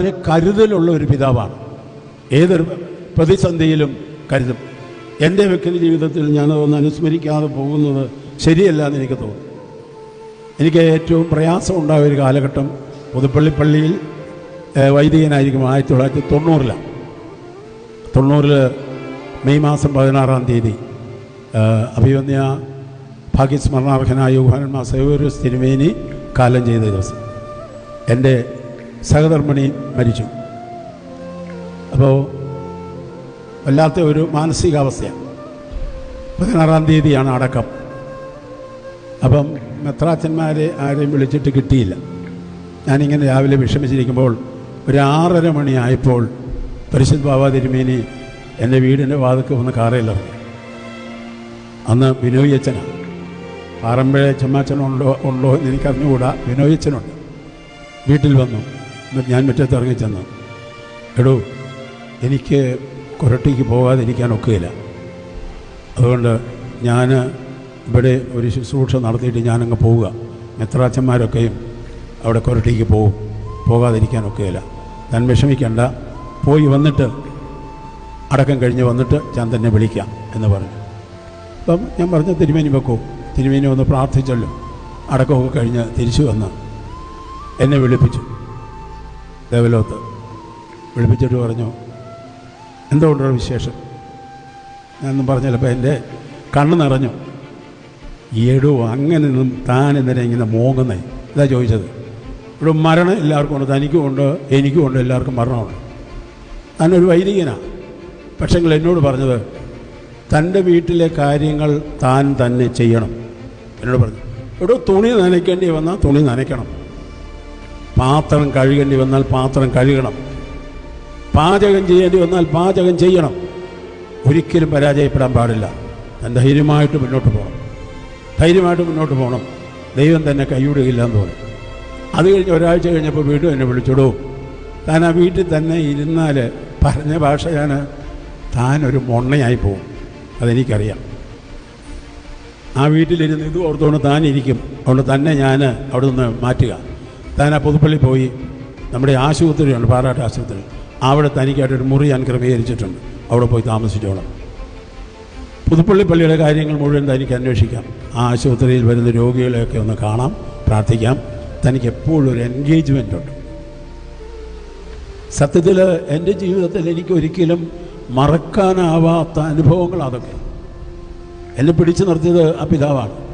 വളരെ കരുതലുള്ള ഒരു പിതാവാണ്. ഏതൊരു പ്രതിസന്ധിയിലും കരുതും. എന്റെ വ്യക്തി ജീവിതത്തിൽ ഞാനതൊന്ന് അനുസ്മരിക്കാതെ പോകുന്നത് ശരിയല്ല എന്ന് എനിക്ക് തോന്നുന്നു എനിക്ക് ഏറ്റവും പ്രയാസം ഉണ്ടായ ഒരു കാലഘട്ടം പുതുപ്പള്ളി പള്ളിയിൽ വൈദികനായിരിക്കും ആയിരത്തി തൊള്ളായിരത്തി തൊണ്ണൂറിലാണ്. തൊണ്ണൂറിൽ മെയ് മാസം പതിനാറാം തീയതി അഭിവന്യ ഭാഗ്യസ്മരണാർഹനായ യുഹാനന്മ സേവൂരസ് തിരുമേനി കാലം ചെയ്ത ദിവസം. എന്റെ സഹധർമ്മിണി മരിച്ചു. അപ്പോൾ വല്ലാത്ത ഒരു മാനസികാവസ്ഥയാണ്. പതിനാറാം തീയതിയാണ് അടക്കം. അപ്പം മെത്രാച്ചന്മാരെ ആരെയും വിളിച്ചിട്ട് കിട്ടിയില്ല. ഞാനിങ്ങനെ രാവിലെ വിഷമിച്ചിരിക്കുമ്പോൾ ഒരു ആറര മണിയായപ്പോൾ പരിശുദ്ധ ബാബा തിരുമേനി എന്റെ വീടിന്റെ വാതിക്ക് വന്ന് കാറയിലിറങ്ങി അന്ന് വിനോയ് അച്ഛനാണ്. പാറമ്പഴ ചെമ്മാച്ചനുണ്ടോ ഉണ്ടോ എന്ന് എനിക്കറിഞ്ഞുകൂടാ. ബിനോയ് അച്ഛനുണ്ട്. വീട്ടിൽ വന്നു. എന്നിട്ട് ഞാൻ മുറ്റത്ത് ഇറങ്ങി ചെന്നു. എടോ എനിക്ക് കൊരട്ടിക്ക് പോകാതിരിക്കാൻ ഒക്കുകയില്ല. അതുകൊണ്ട് ഞാൻ ഇവിടെ ഒരു ശുശ്രൂഷ നടത്തിയിട്ട് ഞാനങ്ങ് പോവുക. മെത്രാച്ചന്മാരൊക്കെയും അവിടെ കൊരട്ടിക്ക് പോകും പോകാതിരിക്കാൻ ഒക്കുകയില്ല. താൻ വിഷമിക്കണ്ട. പോയി വന്നിട്ട് അടക്കം കഴിഞ്ഞ് വന്നിട്ട് ഞാൻ തന്നെ വിളിക്കാം എന്ന് പറഞ്ഞു. അപ്പം ഞാൻ പറഞ്ഞു തിരുമേനി വെക്കൂ തിരുമേനി ഒന്ന് പ്രാർത്ഥിച്ചല്ലോ. അടക്കമൊക്കെ കഴിഞ്ഞ് തിരിച്ചു വന്ന് എന്നെ വിളിപ്പിച്ചു. ദേവലോകത്ത് വിളിപ്പിച്ചിട്ട് പറഞ്ഞു എന്തുകൊണ്ടൊരു വിശേഷം? ഞാനൊന്നും പറഞ്ഞില്ല അപ്പം എന്റെ കണ്ണ് നിറഞ്ഞു. എടോ അങ്ങനെ നിന്നും താൻ എന്തിനാ ഇങ്ങനെ മോങ്ങുന്നേ? ഇതാ ചോദിച്ചത്. ഇവിടെ മരണം എല്ലാവർക്കും ഉണ്ട് തനിക്കും ഉണ്ട് എനിക്കും ഉണ്ട് എല്ലാവർക്കും മരണമുണ്ട് താനൊരു വൈദികനാണ് പക്ഷെങ്കിൽ എന്നോട് പറഞ്ഞത് തന്റെ വീട്ടിലെ കാര്യങ്ങൾ താൻ തന്നെ ചെയ്യണം. എന്നോട് പറഞ്ഞു. എവിടെ തുണി നനയ്ക്കേണ്ടി വന്നാൽ തുണി നനയ്ക്കണം. പാത്രം കഴുകേണ്ടി വന്നാൽ പാത്രം കഴുകണം. പാചകം ചെയ്യേണ്ടി വന്നാൽ പാചകം ചെയ്യണം. ഒരിക്കലും പരാജയപ്പെടാൻ പാടില്ല. ഞാൻ ധൈര്യമായിട്ട് മുന്നോട്ട് പോകണം. ധൈര്യമായിട്ട് മുന്നോട്ട് പോകണം. ദൈവം തന്നെ കൈവിടുകയില്ല എന്ന് തോന്നി. അത് കഴിഞ്ഞ് ഒരാഴ്ച കഴിഞ്ഞപ്പോൾ വീണ്ടും എന്നെ വിളിച്ചിടൂ. താൻ ആ വീട്ടിൽ തന്നെ ഇരുന്നാൽ പറഞ്ഞ ഭാഷ ഞാൻ താൻ ഒരു മൊണ്ണയായി പോകും അതെനിക്കറിയാം. ആ വീട്ടിലിരുന്ന് ഇത് ഓർത്തുകൊണ്ട് താൻ ഇരിക്കും അതുകൊണ്ട് തന്നെ ഞാൻ അവിടെ നിന്ന് മാറ്റുക. താൻ ആ പുതുപ്പള്ളി പോയി നമ്മുടെ ആശുപത്രിയുണ്ട് പാറാട്ട് ആശുപത്രി. അവിടെ തനിക്കായിട്ടൊരു മുറി ഞാൻ ക്രമീകരിച്ചിട്ടുണ്ട്. അവിടെ പോയി താമസിച്ചോളാം. പുതുപ്പള്ളി പള്ളിയുടെ കാര്യങ്ങൾ മുഴുവൻ തനിക്ക് അന്വേഷിക്കാം. ആ ആശുപത്രിയിൽ വരുന്ന രോഗികളെയൊക്കെ ഒന്ന് കാണാം പ്രാർത്ഥിക്കാം. തനിക്ക് എപ്പോഴും ഒരു എൻഗേജ്മെന്റ് ഉണ്ട്. സത്യത്തിൽ എന്റെ ജീവിതത്തിൽ എനിക്ക് ഒരിക്കലും മറക്കാനാവാത്ത അനുഭവങ്ങൾ അതൊക്കെ. എന്നെ പിടിച്ചു നിർത്തിയത് ആ പിതാവാണ്.